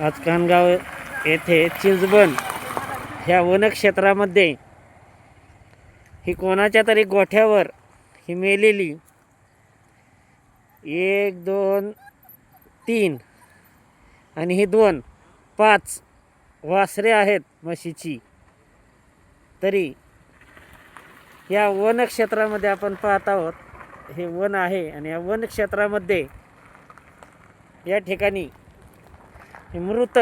आज कानगाव येथे चिंचबन ह्या वनक्षेत्रामध्ये ही कोणाच्या तरी गोठ्यावर ही मेलेली. एक दोन तीन आणि ही दोन पाच वासरे आहेत म्हशीची. तरी या वनक्षेत्रामध्ये आपण पाहत आहोत हे वन आहे आणि या वनक्षेत्रामध्ये या ठिकाणी मृत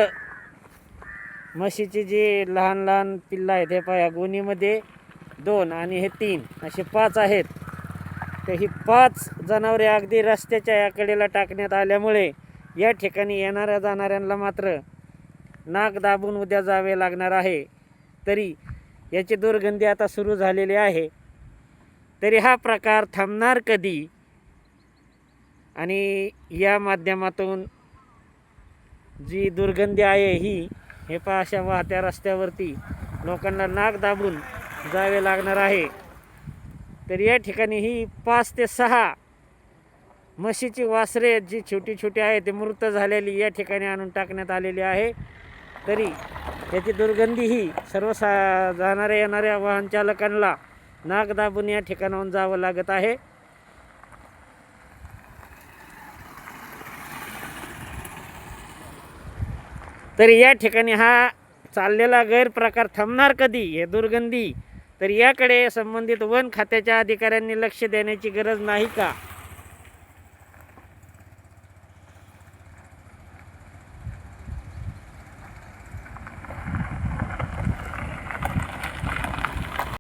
म्हशीचे जे लहान लहान पिल्लं आहेत हे पाया गोणीमध्ये दोन आणि हे तीन असे पाच आहेत. तर ही पाच जनावरे अगदी रस्त्याच्या या कडेला टाकण्यात आल्यामुळे या ठिकाणी येणाऱ्या जाणाऱ्यांना मात्र नाक दाबून उद्या जावे लागणार आहे. तरी याची दुर्गंधी आता सुरू झालेली आहे. तरी हा प्रकार थांबणार कधी? आणि या माध्यमातून जी दुर्गंधी आहे ही हे पहा अशा वाहत्या रस्त्यावरती लोकांना नाक दाबून जावे लागणार आहे. तर या ठिकाणी ही पाच ते सहा म्हशीची वासरे जी छोटी छोटी आहे ते मृत झालेली या ठिकाणी आणून टाकण्यात आलेली आहे. तरी याची दुर्गंधी ही सर्व सा जाणाऱ्या येणाऱ्या वाहन चालकांना नाक दाबून या ठिकाणाहून जावं लागत आहे. तर या ठिकाणी हा चाललेला गैरप्रकार थांबणार कधी? हे दुर्गंधी. तर याकडे संबंधित वन खात्याच्या अधिकाऱ्यांनी लक्ष देण्याची गरज नाही का?